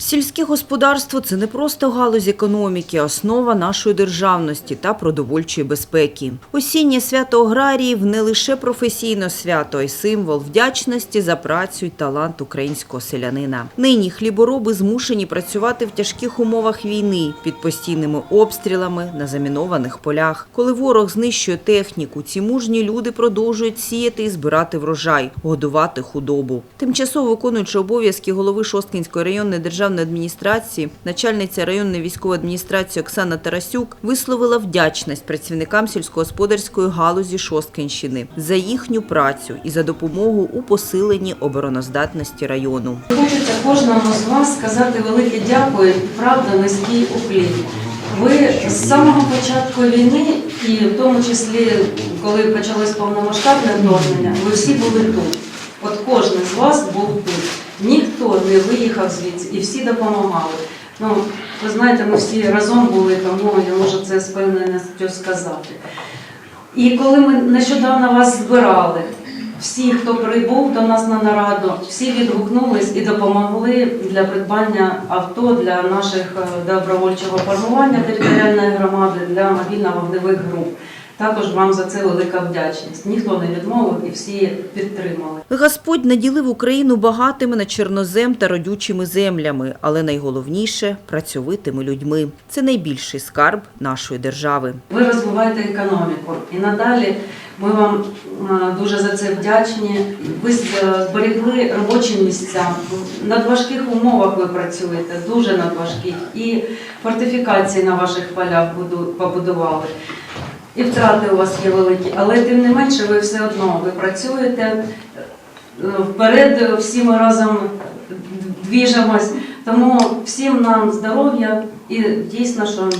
Сільське господарство це не просто галузь економіки, основа нашої державності та продовольчої безпеки. Осіннє свято аграріїв не лише професійне свято, а й символ вдячності за працю й талант українського селянина. Нині хлібороби змушені працювати в тяжких умовах війни під постійними обстрілами на замінованих полях. Коли ворог знищує техніку, ці мужні люди продовжують сіяти і збирати врожай, годувати худобу. Тимчасово виконуючи обов'язки голови Шосткинської районної державної адміністрації, начальниця районної військової адміністрації Оксана Тарасюк висловила вдячність працівникам сільськогосподарської галузі Шосткинщини за їхню працю і за допомогу у посиленні обороноздатності району. Хочеться кожному з вас сказати велике дякую правда низький уклін. Ви з самого початку війни, і в тому числі, коли почалось повномасштабне вторгнення, ви всі були тут. От кожен з вас був тут. Ніхто не виїхав звідси і всі допомагали. Ну, ви знаєте, ми всі разом були, тому я можу це з сказати. І коли ми нещодавно вас збирали, всі, хто прибув до нас на нараду, всі відгукнулись і допомогли для придбання авто для наших е, добровольчого формування територіальної громади для мобільно-вогневих груп. Також вам за це велика вдячність. Ніхто не відмовив і всі підтримали. Господь наділив Україну багатими на чорнозем та родючими землями, але найголовніше працьовитими людьми. Це найбільший скарб нашої держави. Ви розвиваєте економіку і надалі ми вам е, дуже за це вдячні. Ви з- зберегли робочі місця. В надважких умовах ви працюєте, дуже надважких. І фортифікації на ваших полях буду- побудували. І втрати у вас є великі, але тим не менше ви все одно ви працюєте е, вперед, всі ми разом двіжимось. Тому всім нам здоров'я і дійсно, що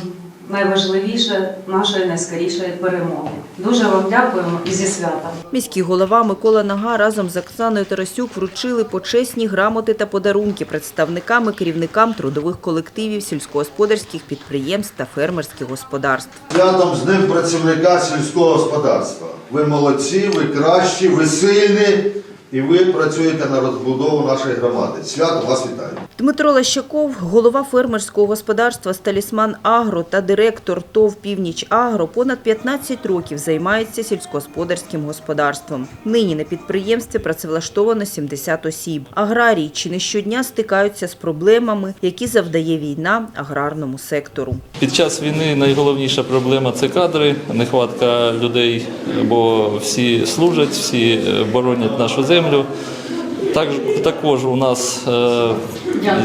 найважливіше нашої найскорішої перемоги. Дуже вам дякуємо і зі святом. Міський голова Микола Нага разом з Оксаною Тарасюк вручили почесні грамоти та подарунки представникам і керівникам трудових колективів сільськогосподарських підприємств та фермерських господарств. Святом з ним працівника сільського господарства. Ви молодці, ви кращі, ви сильні і ви працюєте на розбудову нашої громади. Свято вас вітаю. Дмитро Лащаков, голова фермерського господарства «Сталісман Агро» та директор ТОВ «Північ Агро» понад 15 років займається сільськогосподарським господарством. Нині на підприємстві працевлаштовано 70 осіб. Аграрії чи не щодня стикаються з проблемами, які завдає війна аграрному сектору. Під час війни найголовніша проблема це кадри, нехватка людей, бо всі служать, всі боронять нашу землю. Так, також у нас, е,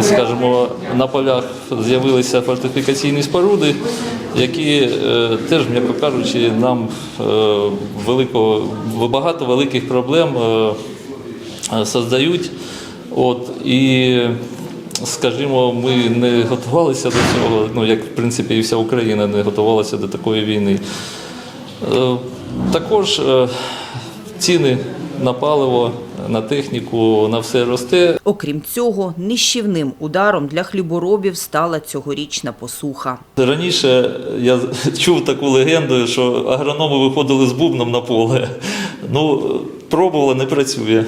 скажімо, на полях з'явилися фортифікаційні споруди, які е, теж, м'яко кажучи, нам е, велико, багато великих проблем создають. От, і, скажімо, ми не готувалися до цього, ну, як в принципі і вся Україна не готувалася до такої війни. Також ціни на паливо, на техніку, на все росте. Окрім цього, нищівним ударом для хліборобів стала цьогорічна посуха. Раніше я чув таку легенду, що агрономи виходили з бубном на поле. Ну, пробували, не працює.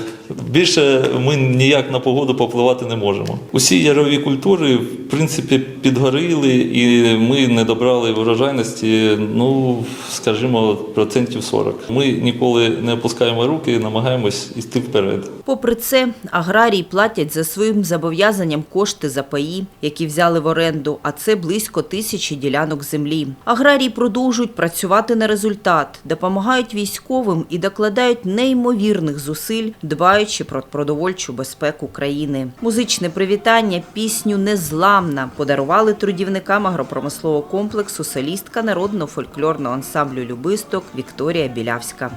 Більше ми ніяк на погоду попливати не можемо. Усі ярові культури, в принципі, підгоріли, і ми не добрали врожайності, ну, скажімо, процентів 40. Ми ніколи не опускаємо руки, намагаємось йти вперед. Попри це, аграрії платять за своїм зобов'язанням кошти за паї, які взяли в оренду, а це близько тисячі ділянок землі. Аграрії продовжують працювати на результат, допомагають військовим і докладають неймовірних зусиль, дбаючи про продовольчу безпеку країни. Музичне привітання, пісню Незламна подарували трудівникам агропромислового комплексу солістка народного фольклорного ансамблю Любисток Вікторія Білявська.